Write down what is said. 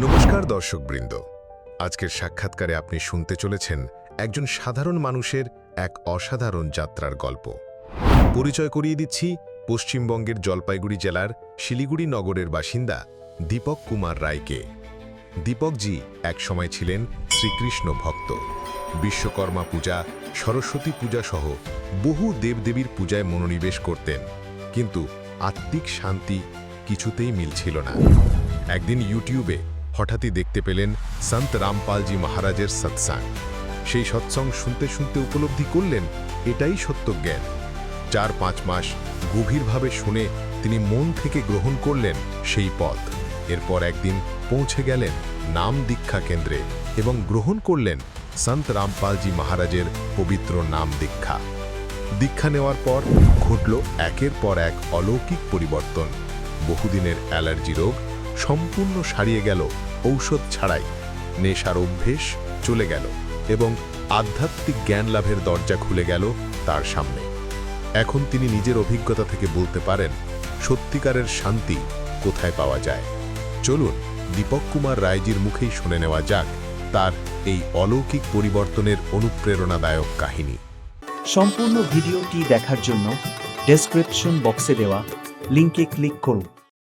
নমস্কার দর্শকবৃন্দ। আজকের সাক্ষাৎকারে আপনি শুনতে চলেছেন একজন সাধারণ মানুষের এক অসাধারণ যাত্রার গল্প। পরিচয় করিয়ে দিচ্ছি পশ্চিমবঙ্গের জলপাইগুড়ি জেলার শিলিগুড়ি নগরের বাসিন্দা দীপক কুমার রায়কে। দীপকজি একসময় ছিলেন শ্রীকৃষ্ণ ভক্ত। বিশ্বকর্মা পূজা, সরস্বতী পূজা সহ বহু দেবদেবীর পূজায় মনোনিবেশ করতেন। কিন্তু আত্মিক শান্তি কিছুতেই মিলছিল না। একদিন ইউটিউবে হঠাৎই দেখতে পেলেন সন্ত রামপালজি মহারাজের সৎসাং সেই সৎসং শুনতে শুনতে উপলব্ধি করলেন, এটাই সত্য জ্ঞান। চার পাঁচ মাস গভীরভাবে শুনে তিনি মন থেকে গ্রহণ করলেন সেই পথ। এরপর একদিন পৌঁছে গেলেন নাম দীক্ষা কেন্দ্রে এবং গ্রহণ করলেন সন্ত রামপালজি মহারাজের পবিত্র নাম দীক্ষা। দীক্ষা নেওয়ার পর ঘটল একের পর এক অলৌকিক পরিবর্তন। বহুদিনের অ্যালার্জি রোগ সম্পূর্ণ সারিয়ে গেল ঔষধ ছাড়াই। নেশার অভ্যেস চলে গেল এবং আধ্যাত্মিক জ্ঞান লাভের দরজা খুলে গেল তার সামনে। এখন তিনি নিজের অভিজ্ঞতা থেকে বলতে পারেন, সত্যিকারের শান্তি কোথায় পাওয়া যায়? চলুন দীপক কুমার রায়জির মুখেই শুনে নেওয়া যাক তার এই অলৌকিক পরিবর্তনের অনুপ্রেরণাদায়ক কাহিনী। সম্পূর্ণ ভিডিওটি দেখার জন্য ডেসক্রিপশন বক্সে দেওয়া লিংকে ক্লিক করুন।